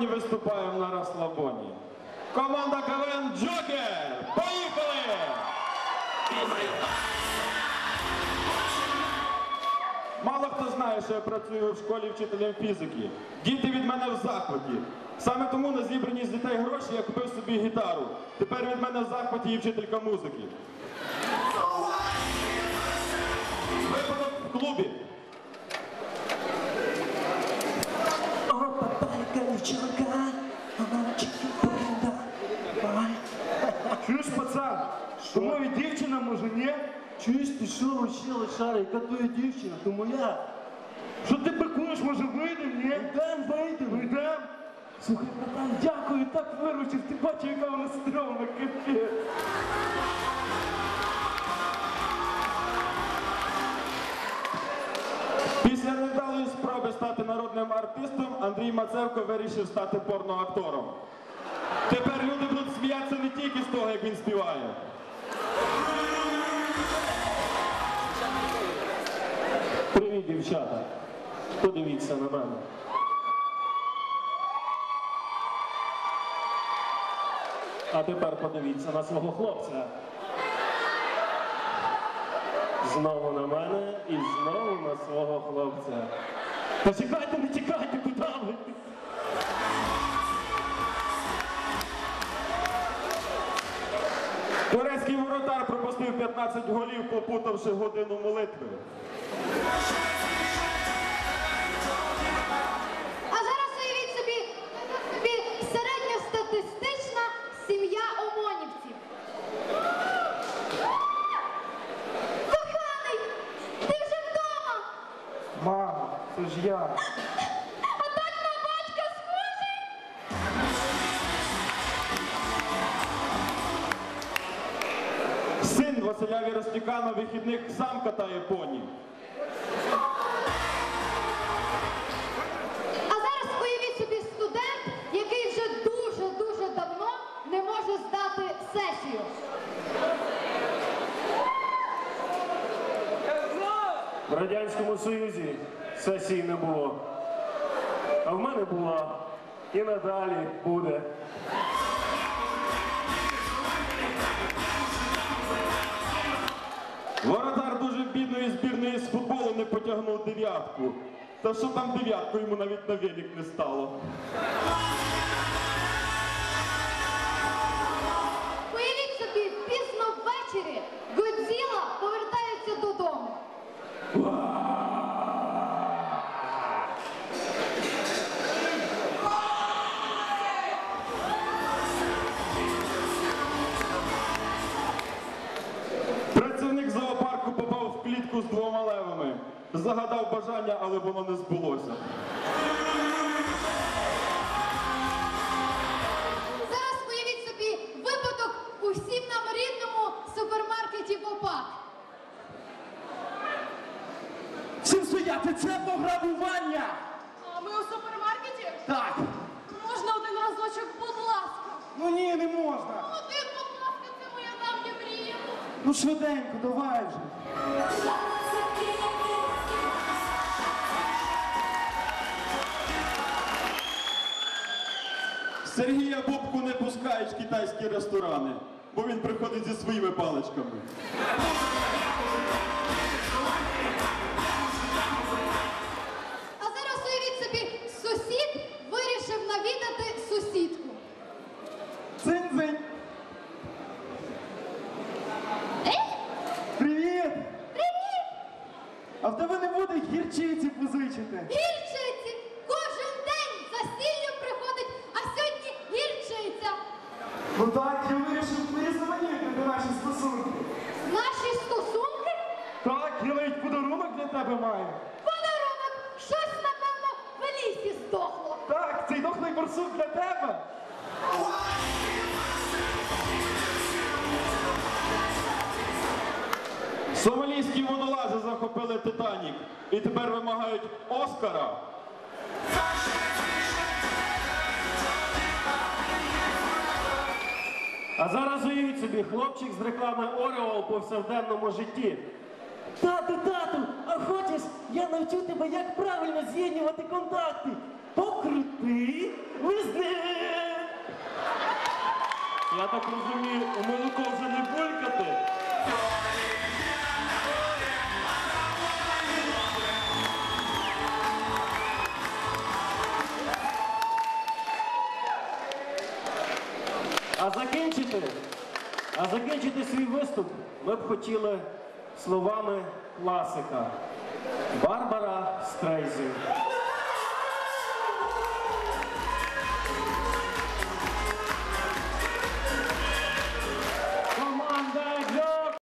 Сьогодні виступаємо на розслабоні. Команда КВН Джокер! Поїхали! Мало хто знає, що я працюю в школі вчителем фізики. Діти від мене в захваті. Саме тому на зібрані з дітей гроші я купив собі гітару. Тепер від мене в захваті і вчителька музики. Випадок в клубі. То моя дівчина може, ні? Чуєш, ти що вообще лошара, яка твоя дівчина, то моя. Що ти бикуєш, може вийдемо, ні? Йдем, вийдемо. Вийдемо. Слухай, братан, дякую, так виручив, ти бачив, яка вона стрьомна, капець. Після невдалої спроби стати народним артистом Андрій Мацевко вирішив стати порноактором. Тепер люди будуть сміятися не тільки з того, як він співає. Привіт, дівчата. Подивіться на мене. А тепер подивіться на свого хлопця. Знову на мене і знову на свого хлопця. Та чекайте, не тікайте, куди ви? Турецький воротар пропустив 15 голів, попутавши годину молитви. А зараз уявіть собі, собі середньостатистична сім'я омонівців. Коханий, ти вже вдома, Мама, це ж я. Василя Віростюка на вихідних сам катає поні. А зараз уявіть собі студент, який вже дуже-дуже давно не може здати сесію. В Радянському Союзі сесії не було. А в мене була. І надалі буде. Воротар дуже бідної збірної з футболу не потягнув дев'ятку. Та що там дев'ятку йому навіть на велик не стало. Загадав бажання, але воно не збулося. Зараз уявіть собі випадок у всім нам рідному супермаркеті Попак. Всім стояти, це пограбування! А ми у супермаркеті? Так. Можна один разочок, будь ласка. Ну ні, не можна. Один, будь ласка, це моя давня мрія. Ну швиденько, давай вже. Сергія Бубку не пускають в китайські ресторани, бо він приходить зі своїми паличками. А зараз уявіть собі, сусід вирішив навідати сусідку. Дзинь-дзинь. Е? Привіт! Привіт! А в тебе не буде гірчиці позичити? Гірчиці! Кожен день за сіллю приходить, а сьогодні гірчиця. Ну так, я вирішив порізноманітнити наші стосунки. Наші стосунки? Так, я навіть подарунок для тебе маю. Подарунок! Щось, напевно, в лісі здохло. Так, цей дохлий борсук для тебе. Сомалійські водолази захопили Титанік і тепер вимагають Оскара. А зараз уявіть собі, хлопчик з реклами Орео у повсякденному житті. Тату, тату, а хочеш, я навчу тебе, як правильно з'єднувати контакти. По крутий візник. Я так розумію, у молоко вже не булькати. А закінчити, а закінчити свій виступ ми б хотіли словами класика Барбара Стрейзі.